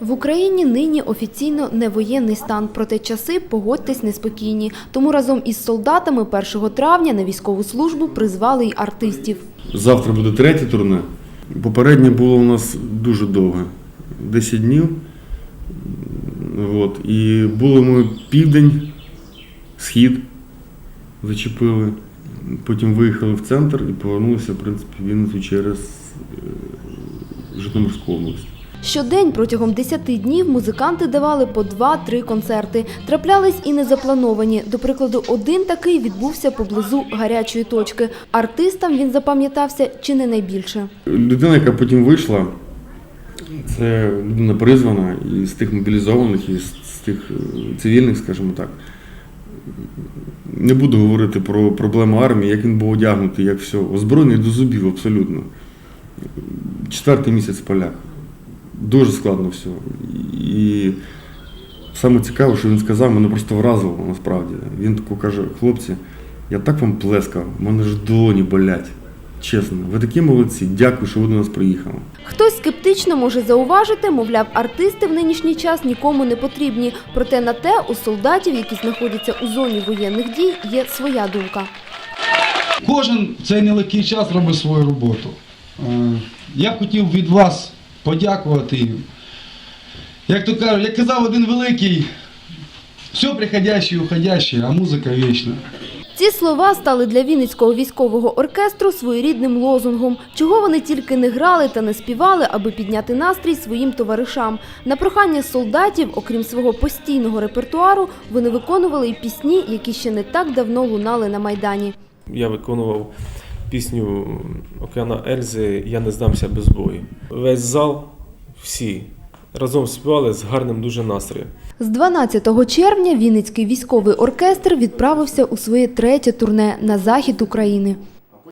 В Україні нині офіційно не воєнний стан, проте часи, погодьтесь, неспокійні. Тому разом із солдатами 1 травня на військову службу призвали й артистів. Завтра буде третє турне. Попереднє було у нас дуже довге 10 днів. От. І були ми південь, схід зачепили. Потім виїхали в центр і повернулися, в принципі, Вінницю через е, Житомирську область. Щодень протягом 10 днів музиканти давали по 2-3 концерти. Траплялись і незаплановані. До прикладу, один такий відбувся поблизу гарячої точки. Артистам він запам'ятався чи не найбільше. Людина, яка потім вийшла, це людина призвана і з тих мобілізованих, і з з тих е, цивільних, скажімо так. Не буду говорити про проблему армії, як він був одягнутий, як все. Озброєний до зубів абсолютно. Четвертий місяць в полях. Дуже складно все. І саме цікаве, що він сказав, мене просто вразило насправді. Він тако каже, хлопці, я так вам плескав, в мене ж долоні болять. Чесно, ви такі молодці, дякую, що ви до нас приїхали. Хтось скептично може зауважити, мовляв, артисти в нинішній час нікому не потрібні. Проте на те у солдатів, які знаходяться у зоні воєнних дій, є своя думка. Кожен в цей нелегкий час робить свою роботу. Е, Я б хотів від вас подякувати їм. Як то кажуть, як казав один великий, все приходяще і уходяще, а музика вічна. Ці слова стали для Вінницького військового оркестру своєрідним лозунгом, чого вони тільки не грали та не співали, аби підняти настрій своїм товаришам. На прохання солдатів, окрім свого постійного репертуару, вони виконували й пісні, які ще не так давно лунали на майдані. Я виконував пісню Океана Ельзи Я не здамся без бою. Весь зал, всі разом співали з гарним дуже настроєм. З 12 червня Вінницький військовий оркестр відправився у своє третє турне на захід України.